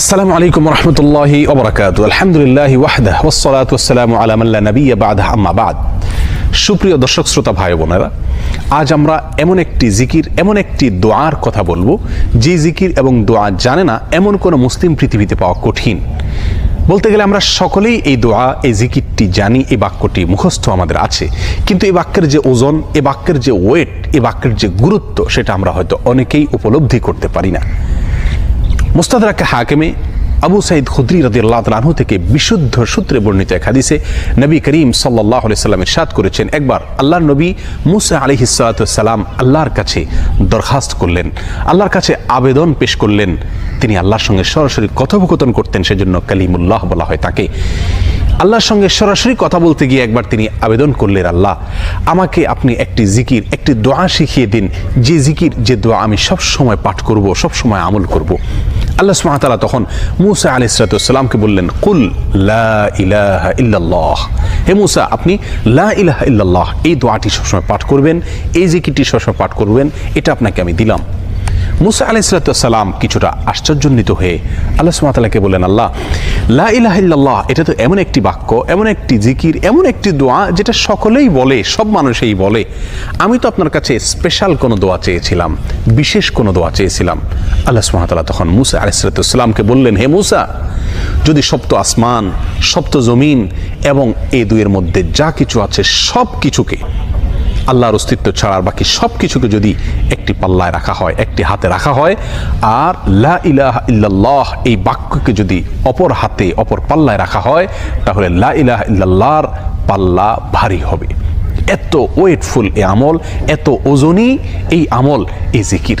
আসসালামু আলাইকুম রহমতুল্লাহি ওবরাকাতু। আলহামদুলিল্লাহ ওয়াহদাহ ওয়াসসালাতু ওয়াসসালামু আলা মান লা নাবিয়্যা বা'দাহ, আম্মা বা'দ। সুপ্রিয় দর্শক, শ্রোতা ভাই বোনেরা, আজ আমরা এমন একটি জিকির, এমন একটি দোয়ার কথা বলব। যে জিকির এবং দোয়া জানে না এমন কোনো মুসলিম পৃথিবীতে পাওয়া কঠিন। বলতে গেলে আমরা সকলেই এই দোয়া, এই জিকিরটি জানি, এই বাক্যটি মুখস্থ আমাদের আছে। কিন্তু এই বাক্যের যে ওজন এ বাক্যের যে ওয়েট এ বাক্যের যে গুরুত্ব, সেটা আমরা হয়তো অনেকেই উপলব্ধি করতে পারি না। মুস্তাদরাকে হাকিমে আবু সাইদ খুদ্রি রদি আল্লাহ তালাহু থেকে বিশুদ্ধ সূত্রে বর্ণিত এক হাদিসে নবী করিম সাল্লাহ সাল্লামের সাদ করেছেন, একবার আল্লাহর নবী মুসা আলি সালাম আল্লাহর কাছে দরখাস্ত করলেন, আল্লাহর কাছে আবেদন পেশ করলেন। তিনি আল্লাহর সঙ্গে সরাসরি কথোপকথন করতেন, সেজন্য কালিমুল্লাহ বলা হয় তাকে। আল্লাহর সঙ্গে সরাসরি কথা বলতে গিয়ে একবার তিনি আবেদন করলেন, আল্লাহ, আমাকে আপনি একটি জিকির, একটি দোয়া শিখিয়ে দিন। যে জিকির, যে দোয়া আমি সব সময় পাঠ করব, সব সময় আমল করব। আল্লাহ সুবহানাহু তখন মুসা আলাইহিস সালামকে বললেন, কুল ইলাহা ইল্লাল্লাহ। হে মুসা, আপনি লা ইলাহা ইল্লাল্লাহ, এই দোয়াটি সবসময় পাঠ করবেন, এই জিকিরটি সবসময় পাঠ করবেন, এটা আপনাকে আমি দিলাম। মুসা আলাইসালাম কিছুটা আশ্চর্যান্বিত হয়ে আল্লাহ সুমাতালাকে বললেন, আল্লাহ, লা ইলাহা ইল্লাল্লাহ, এটা তো এমন একটি বাক্য, এমন একটি জিকির, এমন একটি দোয়া যেটা সকলেই বলে, সব মানুষই বলে। আমি তো আপনার কাছে স্পেশাল কোনো দোয়া চেয়েছিলাম, বিশেষ কোনো দোয়া চেয়েছিলাম। আল্লাহ সুমাতালা তখন মুসা আলাইসালামকে বললেন, হে মুসা, যদি সপ্ত আসমান, সপ্ত জমিন এবং এই দুইয়ের মধ্যে যা কিছু আছে সব কিছুকে আল্লাহর অস্তিত্ব ছাড়ার বাকি সব কিছুকে যদি একটি পাল্লায় রাখা হয়, একটি হাতে রাখা হয়, আর লা ইলাহ ইল্লাল্লাহ এই বাক্যকে যদি অপর হাতে, অপর পাল্লায় রাখা হয়, তাহলে লা ইলাহ ইল্লাল্লাহর পাল্লা ভারী হবে। এত ওয়েটফুল এ আমল, এত ওজনই এই আমল এ জিকির।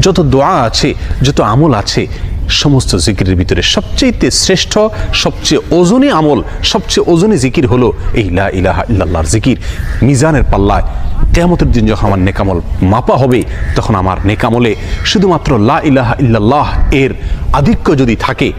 যত দোয়া আছে, যত আমল আছে, সমস্ত জিকিরের ভিতরে সবচেয়ে শ্রেষ্ঠ, সবচেয়ে ওজনী আমল, সবচেয়ে ওজনী জিকির হলো এই লা ইলাহা ইল্লাল্লাহর জিকির। মিজানের পাল্লায় কেয়ামতের দিন যখন আমার নেকামল মাপা হবে, তখন আমার নেকামলে শুধুমাত্র লা ইলাহা ইল্লাল্লাহ এর আধিক্য যদি থাকে